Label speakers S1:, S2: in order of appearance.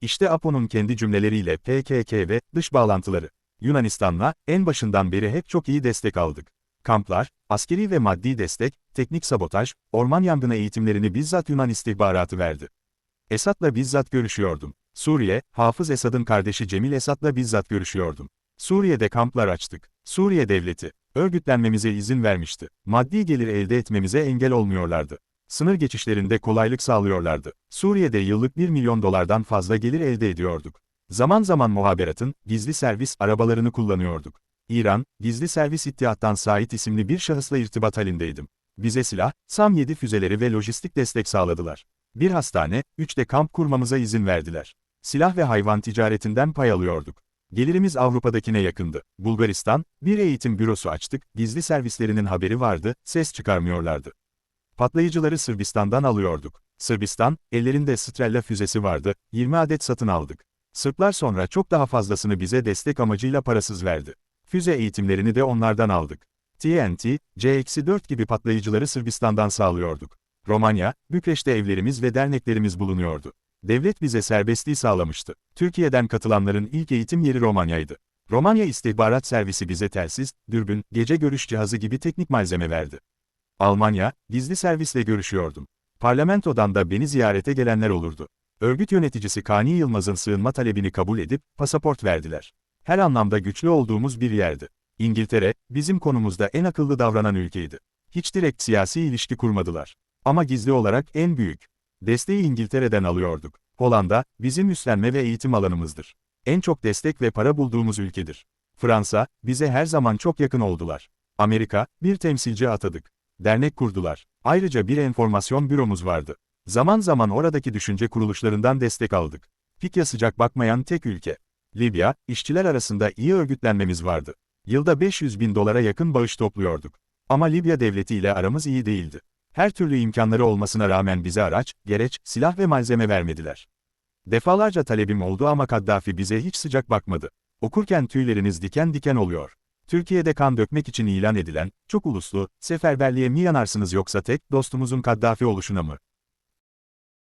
S1: İşte Apo'nun kendi cümleleriyle PKK ve dış bağlantıları. Yunanistan'la en başından beri hep çok iyi destek aldık. Kamplar, askeri ve maddi destek, teknik sabotaj, orman yangını eğitimlerini bizzat Yunan istihbaratı verdi. Esad'la bizzat görüşüyordum. Suriye, Hafız Esad'ın kardeşi Cemil Esad'la bizzat görüşüyordum. Suriye'de kamplar açtık. Suriye devleti, örgütlenmemize izin vermişti. Maddi gelir elde etmemize engel olmuyorlardı. Sınır geçişlerinde kolaylık sağlıyorlardı. Suriye'de yıllık 1 milyon dolardan fazla gelir elde ediyorduk. Zaman zaman muhaberatın, gizli servis arabalarını kullanıyorduk. İran, gizli servis İttihat'tan Sait isimli bir şahısla irtibat halindeydim. Bize silah, SAM-7 füzeleri ve lojistik destek sağladılar. Bir hastane, üç de kamp kurmamıza izin verdiler. Silah ve hayvan ticaretinden pay alıyorduk. Gelirimiz Avrupa'dakine yakındı. Bulgaristan, bir eğitim bürosu açtık, gizli servislerinin haberi vardı, ses çıkarmıyorlardı. Patlayıcıları Sırbistan'dan alıyorduk. Sırbistan, ellerinde Strella füzesi vardı, 20 adet satın aldık. Sırplar sonra çok daha fazlasını bize destek amacıyla parasız verdi. Füze eğitimlerini de onlardan aldık. TNT, C-4 gibi patlayıcıları Sırbistan'dan sağlıyorduk. Romanya, Bükreş'te evlerimiz ve derneklerimiz bulunuyordu. Devlet bize serbestliği sağlamıştı. Türkiye'den katılanların ilk eğitim yeri Romanya'ydı. Romanya İstihbarat Servisi bize telsiz, dürbün, gece görüş cihazı gibi teknik malzeme verdi. Almanya, gizli servisle görüşüyordum. Parlamentodan da beni ziyarete gelenler olurdu. Örgüt yöneticisi Kani Yılmaz'ın sığınma talebini kabul edip, pasaport verdiler. Her anlamda güçlü olduğumuz bir yerdi. İngiltere, bizim konumuzda en akıllı davranan ülkeydi. Hiç direkt siyasi ilişki kurmadılar. Ama gizli olarak en büyük. Desteği İngiltere'den alıyorduk. Hollanda, bizim üstlenme ve eğitim alanımızdır. En çok destek ve para bulduğumuz ülkedir. Fransa, bize her zaman çok yakın oldular. Amerika, bir temsilci atadık. Dernek kurdular. Ayrıca bir enformasyon büromuz vardı. Zaman zaman oradaki düşünce kuruluşlarından destek aldık. Fikya sıcak bakmayan tek ülke. Libya, işçiler arasında iyi örgütlenmemiz vardı. Yılda 500 bin dolara yakın bağış topluyorduk. Ama Libya devleti ile aramız iyi değildi. Her türlü imkanları olmasına rağmen bize araç, gereç, silah ve malzeme vermediler. Defalarca talebim oldu ama Kaddafi bize hiç sıcak bakmadı. Okurken tüyleriniz diken diken oluyor. Türkiye'de kan dökmek için ilan edilen, çok uluslu, seferberliğe mi yanarsınız yoksa tek dostumuzun Kaddafi oluşuna mı?